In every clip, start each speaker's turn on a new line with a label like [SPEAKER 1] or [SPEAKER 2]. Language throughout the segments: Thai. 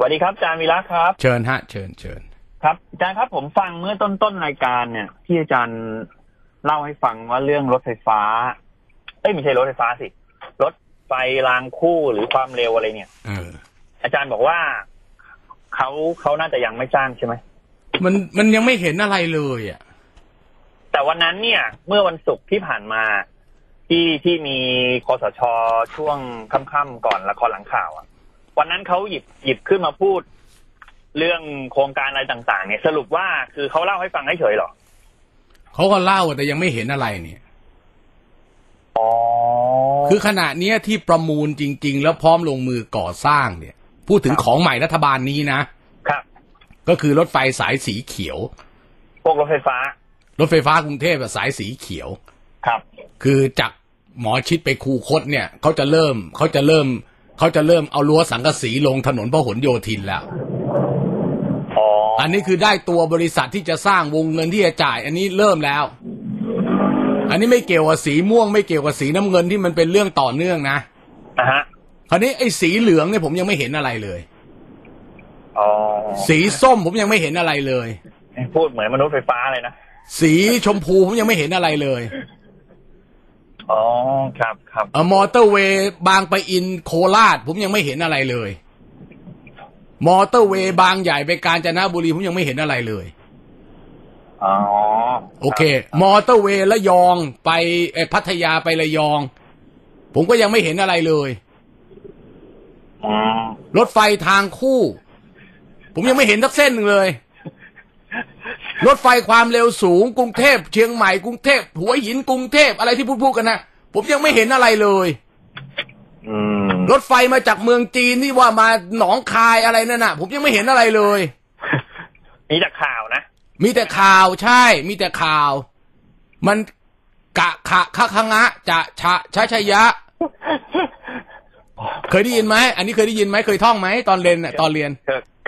[SPEAKER 1] วัสดีครับอาจารย์วีระครับ
[SPEAKER 2] เชิญฮะ เชิญเชิญ
[SPEAKER 1] ครับอาจารย์ครับผมฟังเมื่อต้นต้นรายการเนี่ย ที่อาจารย์เล่าให้ฟังว่าเรื่องรถไฟฟ้า เอ้ยไม่ใช่รถไฟฟ้าสิ รถไฟรางคู่หรือความเร็วอะไรเนี่ย
[SPEAKER 2] เออ
[SPEAKER 1] อาจารย์บอกว่าเขาเขาน่าจะยังไม่จ้างใช่ไหม
[SPEAKER 2] มันมันยังไม่เห็นอะไรเลยอะ
[SPEAKER 1] แต่วันนั้นเนี่ย เมื่อวันศุกร์ที่ผ่านมาที่ที่มีคอสชช่วงค่ำๆก่อนละครหลังข่าวอะ วันนั้นเขาหยิบหยิบขึ้นมาพูด เรื่องโครงการอะไรต่างๆ เนี่ย สรุปว่าคือเขาเล่าให้ฟังเฉยๆเหรอ
[SPEAKER 2] เขาก็เล่าแต่ยังไม่เห็นอะไรเนี่ย
[SPEAKER 1] อ๋อ
[SPEAKER 2] คือขณะเนี้ยที่ประมูลจริง ๆ แล้วพร้อมลงมือก่อสร้างเนี่ย พูดถึงของใหม่รัฐบาลนี้นะ
[SPEAKER 1] ครับ
[SPEAKER 2] ก็คือรถไฟสายสีเขียว
[SPEAKER 1] พวกรถไฟฟ้า
[SPEAKER 2] รถไฟฟ้ากรุงเทพอะสายสีเขียว
[SPEAKER 1] ครับ
[SPEAKER 2] คือจากหมอชิดไปคูคตเนี่ยเขาจะเริ่มเขาจะเริ่ม เขาจะเริ่มเอารั้วสังกะสีลงถนนพหลโยธินแล้ว
[SPEAKER 1] อ๋อ
[SPEAKER 2] อันนี้คือได้ตัวบริษัทที่จะสร้างวงเงินที่จะจ่าย อันนี้เริ่มแล้ว อันนี้ไม่เกี่ยวกับสีม่วง ไม่เกี่ยวกับสีน้ำเงินที่มันเป็นเรื่องต่อเนื่องนะ
[SPEAKER 1] นะฮะ
[SPEAKER 2] คราวนี้ไอ้สีเหลืองเนี่ยผมยังไม่เห็นอะไรเลย
[SPEAKER 1] อ๋อ
[SPEAKER 2] สีส้มผมยังไม่เห็นอะไรเลย
[SPEAKER 1] พูดเหมือนมนุษย์ไฟฟ้าเลยนะ
[SPEAKER 2] สีชมพูผมยังไม่เห็นอะไรเลย
[SPEAKER 1] อ๋อครับครับ
[SPEAKER 2] เออมอเตอร์เวย์บางปะอินโคราช ผมยังไม่เห็นอะไรเลย มอเตอร์เวย์บางใหญ่ไปกาญจนบุรีผมยังไม่เห็นอะไรเลย
[SPEAKER 1] อ๋อ
[SPEAKER 2] โอเค มอเตอร์เวย์ระยองไปเอ่อพัทยาไประยอง ผมก็ยังไม่เห็นอะไรเลย
[SPEAKER 1] อืม
[SPEAKER 2] รถไฟทางคู่ ผมยังไม่เห็นสักเส้นหนึ่งเลย รถไฟความเร็วสูงกรุงเทพเชียงใหม่กรุงเทพหัวหินกรุงเทพอะไรที่พูดพูดกันนะผมยังไม่เห็นอะไรเลย
[SPEAKER 1] อืม
[SPEAKER 2] รถไฟมาจากเมืองจีนที่ว่ามาหนองคายอะไรนั่นน่ะ ผมยังไม่เห็นอะไรเลย
[SPEAKER 1] มีแต่ข่าวนะ
[SPEAKER 2] มีแต่ข่าวใช่ มีแต่ข่าว มันกะขะคะคะงะ จะชะชะชะยะ เคยได้ยินไหม อันนี้เคยได้ยินไหมเคยท่องไหมตอนเรียนน่ะตอนเรียน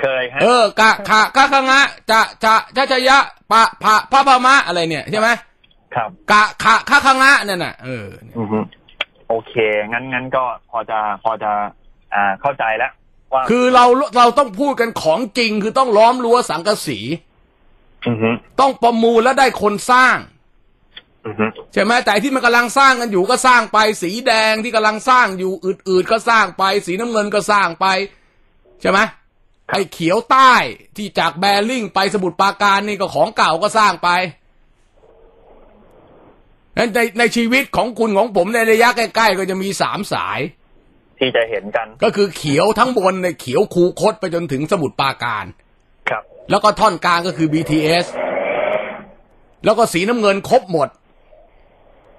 [SPEAKER 1] เคยเคยฮะ
[SPEAKER 2] เออกะขะคะคะงะจะจะชะชะยะปะพะพะพะมะอะไรเนี่ยใช่ไหม
[SPEAKER 1] ครับ
[SPEAKER 2] กะขะคะคะงะนั่นน่ะเออ
[SPEAKER 1] อือฮึโอเค งั้นงั้นก็พอจะพอจะอ่าเข้าใจแล้วว่า
[SPEAKER 2] คือเราเราต้องพูดกันของจริงคือต้องล้อมรั้วสังกะสี
[SPEAKER 1] อือฮึ
[SPEAKER 2] ต้องประมูลแล้วได้คนสร้าง
[SPEAKER 1] อือฮึ
[SPEAKER 2] ใช่ไหมแต่ที่มันกำลังสร้างกันอยู่ก็สร้างไป สีแดงที่กำลังสร้างอยู่อืดๆก็สร้างไป สีน้ำเงินก็สร้างไป ใช่ไหม ไอ้เขียวใต้ที่จากแบริ่งไปสมุทรปราการนี่ก็ของเก่าก็สร้างไปนั้นในในชีวิตของคุณของผมในระยะใกล้ๆก็จะมีสามสาย
[SPEAKER 1] ที่จะเห็นกัน
[SPEAKER 2] ก็คือเขียวทั้งบนในยเขียวคูคตไปจนถึงสมุทรปราการ
[SPEAKER 1] ครับ
[SPEAKER 2] แล้วก็ท่อนกลางก็คือ BTS แล้วก็สีน้ำเงินครบหมด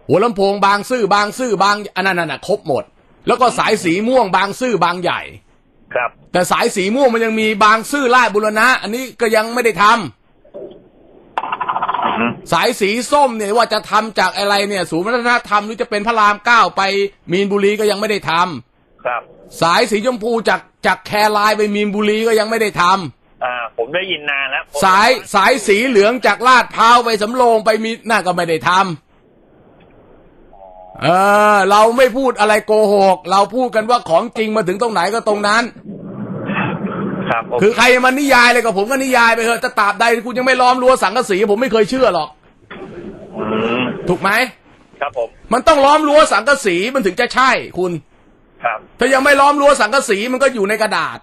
[SPEAKER 2] หัวลำโพงบางซื่อบางซื่อบางอันนั้นน่ะครบหมด แล้วก็สายสีม่วงบางซื่อบางใหญ่
[SPEAKER 1] ครับ
[SPEAKER 2] แต่สายสีม่วงมันยังมีบางซื่อลาดบุรณะ อันนี้ก็ยังไม่ได้ทำ
[SPEAKER 1] อือฮึ
[SPEAKER 2] สายสีส้มเนี่ยว่าจะทำจากอะไรเนี่ยศูนย์วัฒนธรรมหรือจะเป็นพระรามเก้าไปมีนบุรีก็ยังไม่ได้ทำ
[SPEAKER 1] ครับ
[SPEAKER 2] สายสีชมพูจากจากแครายไปมีนบุรีก็ยังไม่ได้ทำ
[SPEAKER 1] อ่าผมได้ยินนานแล้วผม
[SPEAKER 2] สายสายสีเหลืองจากลาดพร้าวไปสำโรงไปมีน่าก็ไม่ได้ทำ เออ เราไม่พูดอะไรโกหก เราพูดกันว่าของจริงมาถึงตรงไหนก็ตรงนั้น
[SPEAKER 1] ครับผม
[SPEAKER 2] คือใครมันนิยายเลยกับผมก็นิยายไปเถอะแต่ตราบใดคุณยังไม่ล้อมรั้วสังกะสีผมไม่เคยเชื่อหรอก
[SPEAKER 1] อืม
[SPEAKER 2] ถูกไหม
[SPEAKER 1] ครับผม
[SPEAKER 2] มันต้องล้อมรั้วสังกะสีมันถึงจะใช่คุณ
[SPEAKER 1] ครับ
[SPEAKER 2] ถ้ายังไม่ล้อมรั้วสังกะสีมันก็อยู่ในกระดาษ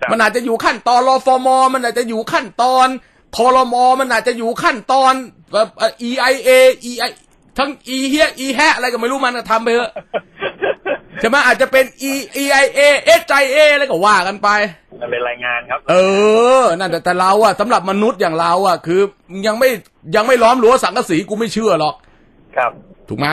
[SPEAKER 1] ครับ
[SPEAKER 2] มันอาจจะอยู่ขั้นตอนรอฟมมันอาจจะอยู่ขั้นตอนคอรมอมันอาจจะอยู่ขั้นตอนแบบเอ่อ EIA EI ทั้ง E เฮีย E แฮะอะไรก็ไม่รู้มันน่ะทำไปเถอะใช่ไหมอาจจะเป็น E EIA SIA อะไรก็ว่ากันไป
[SPEAKER 1] มันเป็นรายงานครับ
[SPEAKER 2] เออ นั่นแต่แต่เราอะสำหรับมนุษย์อย่างเราอะคือ ยังไม่ยังไม่ล้อมรั้วสังกะสีกูไม่เชื่อหรอก
[SPEAKER 1] ครับ
[SPEAKER 2] ถูกไหม